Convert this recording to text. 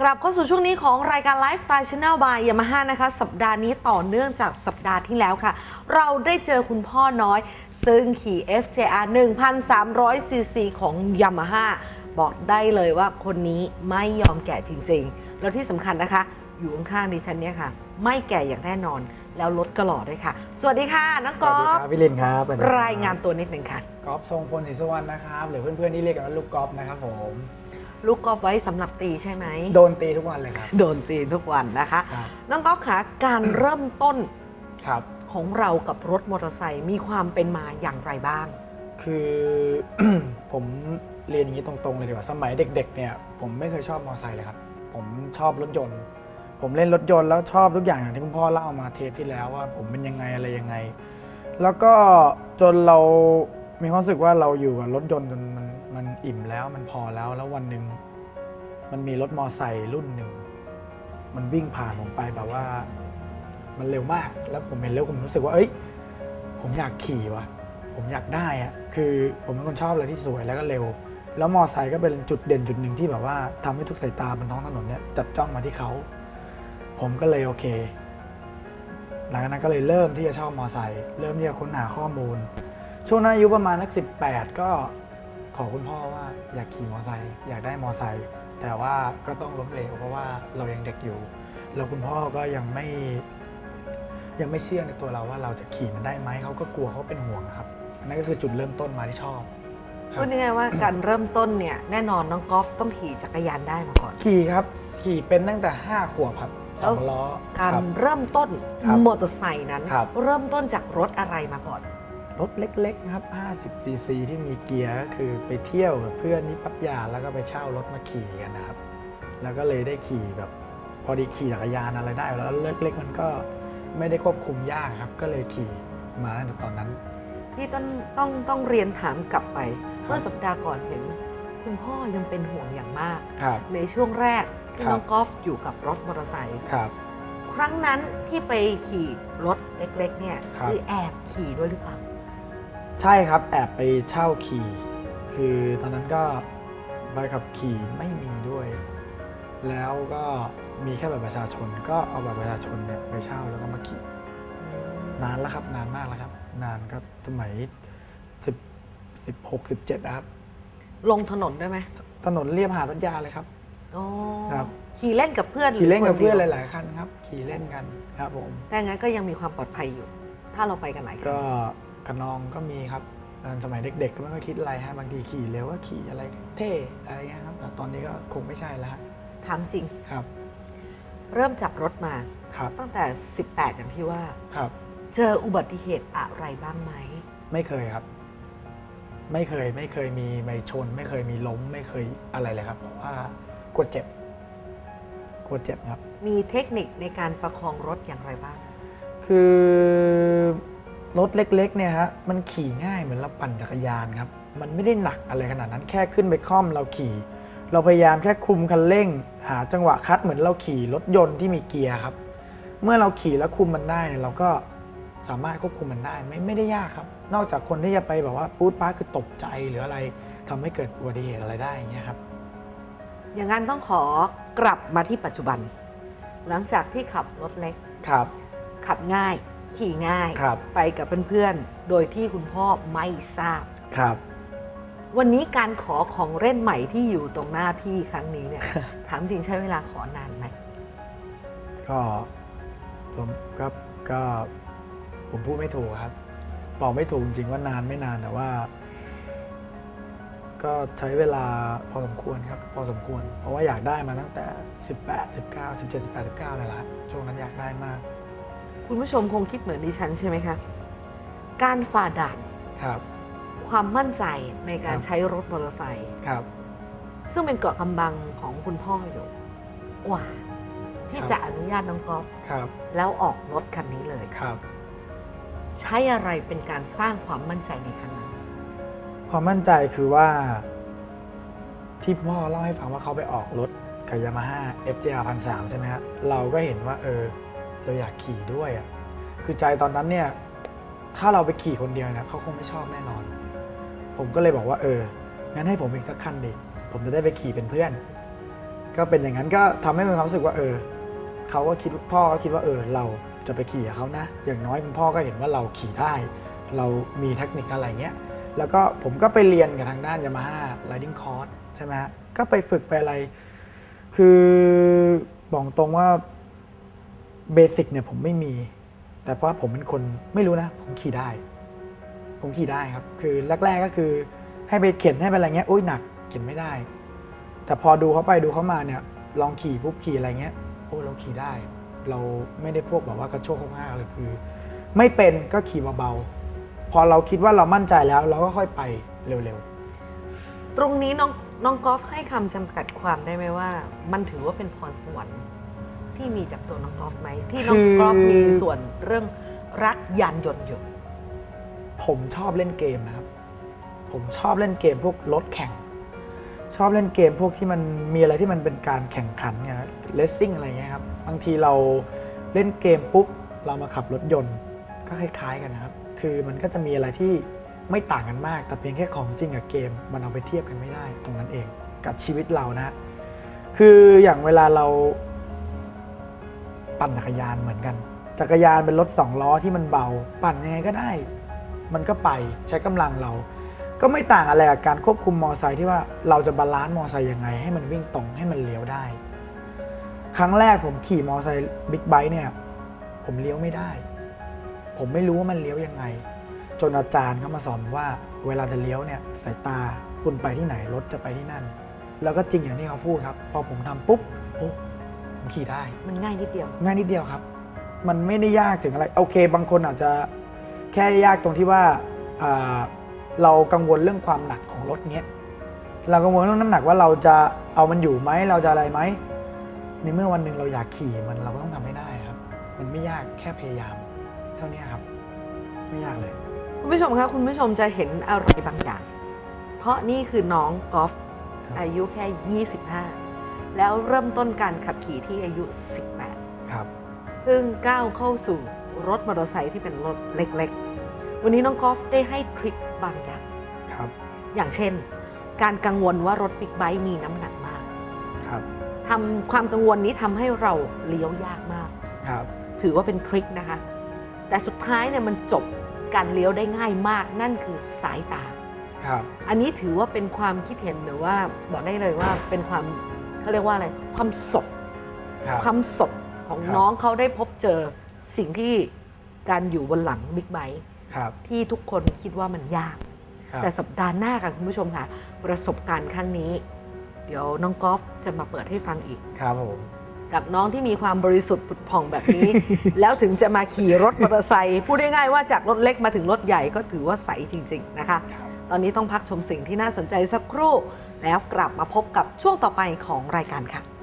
กลับเข้าสู่ช่วงนี้ของรายการ Lifestyle Channel by Yamaha นะคะ สัปดาห์นี้ต่อเนื่องจากสัปดาห์ที่แล้วค่ะ เราได้เจอคุณพ่อน้อย ซึ่งขี่ FJR 1,300 cc ของ Yamaha บอกได้เลยว่าคนนี้ไม่ยอมแก่จริงๆ แล้วที่สำคัญนะคะ อยู่ข้างๆดิฉันเนี่ยค่ะ ไม่แก่อย่างแน่นอนแล้วรถก็หล่อด้วยค่ะ สวัสดีค่ะน้องสกวัสอดีล์ฟครับพี่ลินครับสวัสดีครับรายงานตัวนิดหนึ่งค่ะกอล์ฟทรงพลศรีสุวรรณนะครับหรือเพื่อนๆที่เรียกกันว่าลูกกอล์ฟนะครับผม ลูกกอล์ฟไว้สำหรับตีใช่ไหม โดนตีทุกวันเลยครับ โดนตีทุกวันนะคะ ครับ น้องก๊อฟคะการเริ่มต้นครับ ของเรากับรถมอเตอร์ไซค์มีความเป็นมาอย่างไรบ้าง คือ ผมเรียนอย่างนี้ตรงๆเลยดีกว่าสมัยเด็ก ๆ เนี่ย ผมไม่เคยชอบมอเตอร์ไซค์เลยครับ ผมชอบรถยนต์ ผมเล่นรถยนต์แล้วชอบทุกอย่างอย่างที่คุณพ่อเล่ามาเทปที่แล้วว่า ผมเป็นยังไงอะไรยังไง แล้วก็จนเรามีความรู้สึกว่าเราอยู่กับรถยนต์จนมันมัน อิ่มแล้วมันพอแล้วแล้ววันหนึ่งมันมีรถมอไซค์รุ่นหนึ่ง มันวิ่งผ่านผมไปแบบว่า มันเร็วมากแล้วผมเห็นเร็วผมรู้สึกว่า เอ้ย ผมอยากขี่ว่ะ ผมอยากได้อะคือผมเป็นคนชอบอะไรที่สวยแล้วก็เร็ว แล้วมอไซค์ก็เป็นจุดเด่นจุดหนึ่งที่แบบว่าทำให้ทุกสายตาบนท้องถนนเนี่ยจับจ้องมาที่เขา ผมก็เลยโอเคหลังจากนั้นก็เลยเริ่มที่จะชอบมอไซค์เริ่มที่จะค้นหาข้อมูล ช่วงนั้นอายุประมาณนักสิบแปดก็ ขอคุณพ่อว่าอยากขี่มอไซค์อยากได้มอไซค์แต่ว่าก็ต้องล้มเหลวเพราะว่าเรายังเด็กอยู่ แล้วคุณพ่อก็ยังไม่ ยังไม่เชื่อในตัวเราว่าเราจะขี่มันได้ไหมเขาก็กลัวเขาเป็นห่วงครับอันนั่นก็คือจุดเริ่มต้นมาที่ชอบครับพูดง่ายๆว่าการเริ่มต้นเนี่ยแน่นอนน้องกอล์ฟต้องขี่จักรยานได้มาก่อนขี่ครับขี่เป็นตั้งแต่5ขวบครับสองล้อการครับเริ่มต้นครับมอเตอร์ไซค์นั้นครับเริ่มต้นจากรถอะไรมาก่อน รถเล็กๆครับ50ซีซีที่มีเกียร์ก็คือไปเที่ยวกับเพื่อนที่พัทยาแล้วก็ไปเช่ารถมาขี่กันนะครับ แล้วก็เลยได้ขี่แบบพอดีขี่จักรยานอะไรได้ แล้วเล็กๆมันก็ไม่ได้ควบคุมยากครับ ก็เลยขี่มาตั้งแต่ตอนนั้น พี่ต้องต้องต้องเรียนถามกลับไป เมื่อสัปดาห์ก่อนเห็น คุณพ่อยังเป็นห่วงอย่างมากครับในช่วงแรกที่ครับน้องกอล์ฟอยู่กับรถมอเตอร์ไซค์ครับครั้งนั้นที่ไปขี่รถเล็ก ๆ เนี่ยครับคือแอบขี่ด้วยหรือเปล่า ใช่ครับแอบไปเช่าขี่คือตอนนั้นก็ใบขับขี่ไม่มีด้วย แล้วก็มีแค่บัตรประชาชน ก็เอาบัตรประชาชนเนี่ยไปเช่าแล้วก็มาขี่นานแล้วครับนานมากแล้วครับ นานก็สมัยสิบสิบหกสิบเจ็ดครับ ลงถนนด้วยไหมถนนเรียบหาดพัทยาเลยครับอ๋อครับขี่เล่นกับเพื่อนขี่เล่นกับเพื่อนหรืคดียวหลาย ๆ คันครับ ขี่เล่นกันครับผมแต่งั้นก็ยังมีความปลอดภัยอยู่ ถ้าเราไปกันหลายคันก็ กระนองก็มีครับตอนสมัยเด็กๆก็ไม่ค่อยคิดอะไรฮะบางทีขี่เร็วก็ขี่อะไรเท่อะไรเงี้ยครับแต่ตอนนี้ก็คงไม่ใช่แล้วฮะถามจริงครับ เริ่มจับรถมาครับตั้งแต่ 18 อย่างที่ว่าครับ เจออุบัติเหตุอะไรบ้างไหม ไม่เคยครับ ไม่เคยไม่เคยมีไม่ชน ไม่เคยมีล้มไม่เคยอะไรเลยครับเพราะว่ากลัวเจ็บกลัวเจ็บครับ มีเทคนิคในการประคองรถอย่างไรบ้าง คือ รถเล็กๆเนี่ยฮะมันขี่ง่ายเหมือนเราปั่นจักรยานครับ มันไม่ได้หนักอะไรขนาดนั้นแค่ขึ้นไปคล่อมเราขี่ เราพยายามแค่คุมคันเร่ง หาจังหวะคัดเหมือนเราขี่รถยนต์ที่มีเกียร์ครับ เมื่อเราขี่แล้วคุมมันได้เนี่ยเราก็สามารถควบคุมมันได้ไม่ไม่ได้ยากครับ นอกจากคนที่จะไปแบบว่าปูดป้าดคือตกใจหรืออะไรทำให้เกิดอุบัติเหตุอะไรได้อย่างเงี้ยครับ อย่างนั้นต้องขอกลับมาที่ปัจจุบัน หลังจากที่ขับรถเล็กครับ ขับง่าย ขี่ง่าย ครับ ไปกับเพื่อนๆ โดยที่คุณพ่อไม่ทราบ ครับ วันนี้การขอของเล่นใหม่ที่อยู่ตรงหน้าพี่ครั้งนี้เนี่ย ถามจริงใช้เวลาขอนานไหม ก็ผมก็ก็ผมพูดไม่ถูกครับ บอกไม่ถูกจริงๆว่านานไม่นานแต่ว่า ก็ใช้เวลาพอสมควรครับ พอสมควร เพราะว่าอยากได้มาตั้งแต่ 18 19 17 18 19เลยละช่วงนั้นอยากได้มาก คุณผู้ชมคงคิดเหมือนดิฉันใช่ไหมคะ การฝ่าด่าน ครับ ความมั่นใจในการครับ ใช้รถมอเตอร์ไซค์ครับ ซึ่งเป็นเกราะกำบังของคุณพ่ออยู่กว่า ที่ครับ จะอนุญาตน้องกอล์ฟครับแล้วออกรถคันนี้เลย ครับ ใช้อะไรเป็นการสร้างความมั่นใจในครั้งนั้น ความมั่นใจคือว่า ที่พ่อเล่าให้ฟังว่าเขาไปออกรถกับยามาฮ่า FJR พันสใช่ไหมฮะเราก็เห็นว่าเออ เราอยากขี่ด้วยอะคือใจตอนนั้นเนี่ยถ้าเราไปขี่คนเดียวเนี่ยเขาคงไม่ชอบแน่นอน ผมก็เลยบอกว่าเอองั้นให้ผมอีกสักคันดิผมจะได้ไปขี่เป็นเพื่อน ก็เป็นอย่างนั้นก็ทำให้มีความรู้สึกว่าเออเขาก็คิดพ่อก็คิดว่าเออ เราจะไปขี่กับเขานะ อย่างน้อยคุณพ่อก็เห็นว่าเราขี่ได้ เรามีเทคนิคอะไรเงี้ยแล้วก็ผมก็ไปเรียนกับทางด้านยามาฮ่า riding course ใช่ไหมฮะก็ไปฝึกไปอะไร คือบอกตรงว่า เบสิกเนี่ยผมไม่มี แต่เพราะว่าผมเป็นคนไม่รู้นะ ผมขี่ได้ ผมขี่ได้ครับ คือแรกๆก็คือให้ไปเข็นให้ไปอะไรเงี้ยอุ้ยหนักเข็นไม่ได้ แต่พอดูเขาไปดูเขามาเนี่ย ลองขี่ปุ๊บขี่อะไรเงี้ยโอ้เราขี่ได้ เราไม่ได้พวกแบบว่ากระโชกข้างๆเลยคือ ไม่เป็นก็ขี่เบาๆพอเราคิดว่าเรามั่นใจแล้ว เราก็ค่อยไปเร็วๆ ตรงนี้น้องน้องกอล์ฟให้คำจำกัดความได้ไหมว่า มันถือว่าเป็นพรสวรรค์ ที่มีจากตัวน้องกอล์ฟไหมที่น้องกอล์ฟมีส่วนเรื่องรักยานยนต์อยู่ๆผมชอบเล่นเกมนะครับ ผมชอบเล่นเกมพวกรถแข่ง ชอบเล่นเกมพวกที่มันมีอะไรที่มันเป็นการแข่งขันไงเลสซิ่งอะไรเงี้ยครับบางทีเราเล่นเกมปุ๊บเรามาขับรถยนต์ก็คล้ายๆกันนะครับ คือมันก็จะมีอะไรที่ไม่ต่างกันมาก แต่เพียงแค่ของจริงกับเกม มันเอาไปเทียบกันไม่ได้ ตรงนั้นเองกับชีวิตเรานะ คืออย่างเวลาเรา ปั่นจักรยานเหมือนกัน จักรยานเป็นรถสองล้อที่มันเบา ปั่นยังไงก็ได้ มันก็ไปใช้กำลังเรา ก็ไม่ต่างอะไรกับการควบคุมมอไซค์ที่ว่าเราจะบาลานซ์มอไซค์ยังไง ให้มันวิ่งตรงให้มันเลี้ยวได้ ครั้งแรกผมขี่มอไซค์บิ๊กไบค์เนี่ย ผมเลี้ยวไม่ได้ ผมไม่รู้ว่ามันเลี้ยวยังไง จนอาจารย์เขามาสอนว่า เวลาจะเลี้ยวเนี่ยสายตาคุณไปที่ไหนรถจะไปที่นั่น แล้วก็จริงอย่างที่เขาพูดครับ พอผมทำปุ๊บโอ้ ผมขี่ได้ มันง่ายนิดเดียว ง่ายนิดเดียวครับ มันไม่ได้ยากถึงอะไรโอเค บางคนอาจจะแค่ยากตรงที่ว่าอ่าเรากังวลเรื่องความหนักของรถเนี้ยเรากังวลเรื่องน้ำหนักว่าเราจะเอามันอยู่ไหมเราจะอะไรไหมในเมื่อวันหนึ่งเราอยากขี่มันเราก็ต้องทำให้ได้ครับ มันไม่ยากแค่พยายาม เท่านี้ครับ ไม่ยากเลย คุณผู้ชมคะคุณผู้ชมจะเห็นอะไรบางอย่าง เพราะนี่คือน้องกอล์ฟครับอายุแค่ 25 แล้วเริ่มต้นการขับขี่ที่อายุ 18 ครับเพิ่งก้าวเข้าสู่รถมอเตอร์ไซค์ที่เป็นรถเล็กๆ วันนี้น้องกอล์ฟได้ให้ทริคบางอย่าง ครับ อย่างเช่น การกังวลว่ารถบิ๊กไบค์มีน้ำหนักมาก ครับทำความกังวลนี้ทำให้เราเลี้ยวยากมาก ครับ ถือว่าเป็นทริคนะคะ แต่สุดท้ายเนี่ยมันจบการเลี้ยวได้ง่ายมาก นั่นคือสายตา ครับ อันนี้ถือว่าเป็นความคิดเห็นหรือว่าบอกได้เลยว่าเป็นความ เขาเรียกว่าอะไรความสดครับ ความสดของครับ น้องเขาได้พบเจอสิ่งที่การอยู่บนหลังบิ๊กไบค์ครับที่ทุกคนคิดว่ามันยาก ครับแต่สัปดาห์หน้าค่ะคุณผู้ชมค่ะ ประสบการณ์ครั้งนี้ เดี๋ยวน้องกอล์ฟจะมาเปิดให้ฟังอีก ครับผม กับน้องที่มีความบริสุทธิ์ผุดผ่องแบบนี้ แล้วถึงจะมาขี่รถมอเตอร์ไซค์พูดง่ายๆว่าจากรถเล็กมาถึงรถใหญ่ก็ถือว่าใสจริง ๆ นะคะ ครับ ตอนนี้ต้องพักชมสิ่งที่น่าสนใจสักครู่ แล้วกลับมาพบกับช่วงต่อไปของรายการค่ะ